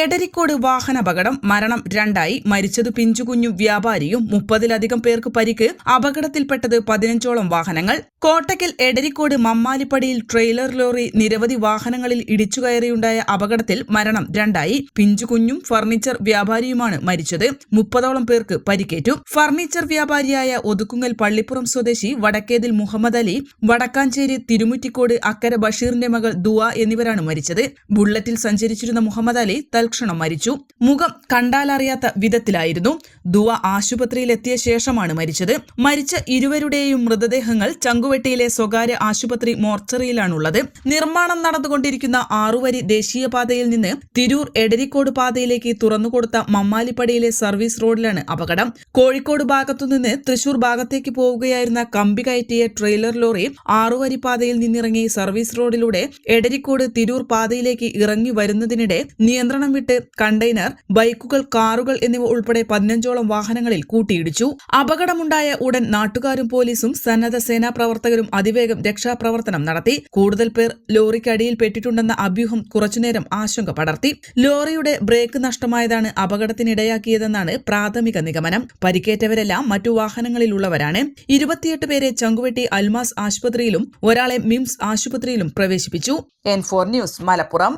Edarikode വാഹനാപകടം. മരണം രണ്ടായി. മരിച്ചത് പിഞ്ചുകുഞ്ഞു വ്യാപാരിയും മുപ്പതിലധികം പേർക്ക് പരിക്ക്. അപകടത്തിൽപ്പെട്ടത് പതിനഞ്ചോളം വാഹനങ്ങൾ. കോട്ടക്കൽ എടരിക്കോട് മമ്മാലിപ്പടിയിൽ ട്രെയിലർ ലോറി നിരവധി വാഹനങ്ങളിൽ ഇടിച്ചുകയറിയുണ്ടായ അപകടത്തിൽ മരണം രണ്ടായി. പിഞ്ചുകുഞ്ഞും ഫർണിച്ചർ വ്യാപാരിയുമാണ് മരിച്ചത്. മുപ്പതോളം പേർക്ക് പരിക്കേറ്റു. ഫർണിച്ചർ വ്യാപാരിയായ ഒതുക്കുങ്ങൽ പള്ളിപ്പുറം സ്വദേശി വടക്കേതിൽ മുഹമ്മദ് അലി വടക്കാഞ്ചേരി തിരുമുറ്റിക്കോട് അക്കര ബഷീറിന്റെ മകൾ ദുവ എന്നിവരാണ് മരിച്ചത്. ബുള്ളറ്റിൽ സഞ്ചരിച്ചിരുന്ന മുഹമ്മദ് അലി തൽക്ഷണം മരിച്ചു. മുഖം കണ്ടാലറിയാത്ത വിധത്തിലായിരുന്നു. ദുവ ആശുപത്രിയിലെത്തിയ ശേഷമാണ് മരിച്ചത്. മരിച്ച ഇരുവരുടെയും മൃതദേഹങ്ങൾ ചങ്കുവെട്ടിയിലെ സ്വകാര്യ ആശുപത്രി മോർച്ചറിയിലാണുള്ളത്. നിർമ്മാണം നടന്നുകൊണ്ടിരിക്കുന്ന ആറുവരി ദേശീയപാതയിൽ നിന്ന് തിരൂർ എടരിക്കോട് പാതയിലേക്ക് തുറന്നുകൊടുത്ത മമ്മാലിപ്പടിയിലെ സർവീസ് റോഡിലാണ് അപകടം. കോഴിക്കോട് ഭാഗത്തുനിന്ന് തൃശൂർ ഭാഗത്തേക്ക് പോവുകയായിരുന്ന കമ്പി കയറ്റിയ ട്രെയിലർ ലോറി ആറുവരി പാതയിൽ നിന്നിറങ്ങി സർവീസ് റോഡിലൂടെ എടരിക്കോട് തിരൂർ പാതയിലേക്ക് ഇറങ്ങി വരുന്നതിനിടെ നിയന്ത്രണം വിട്ട് കണ്ടെയ്നർ ബൈക്കുകൾ കാറുകൾ എന്നിവ ഉൾപ്പെടെ പതിനഞ്ചോളം വാഹനങ്ങളിൽ കൂട്ടിയിടിച്ചു. അപകടമുണ്ടായ ഉടൻ നാട്ടുകാരും പോലീസും സന്നദ്ധ സേനാ പ്രവർത്തകരും അതിവേഗം രക്ഷാപ്രവർത്തനം നടത്തി. കൂടുതൽ പേർ ലോറിക്കടിയിൽ പെട്ടിട്ടുണ്ടെന്ന അഭ്യൂഹം കുറച്ചുനേരം ആശങ്ക പടർത്തി. ലോറിയുടെ ബ്രേക്ക് നഷ്ടമായതാണ് അപകടത്തിനിടയാക്കിയതെന്നാണ് പ്രാഥമിക നിഗമനം. പരിക്കേറ്റവരെല്ലാം മറ്റു വാഹനങ്ങളിലുള്ളവരാണ്. ഇരുപത്തിയെട്ട് പേരെ ചങ്കുവെട്ടി അൽമാസ് ആശുപത്രിയിലും ഒരാളെ മിംസ് ആശുപത്രിയിലും പ്രവേശിപ്പിച്ചു. N four news Malappuram.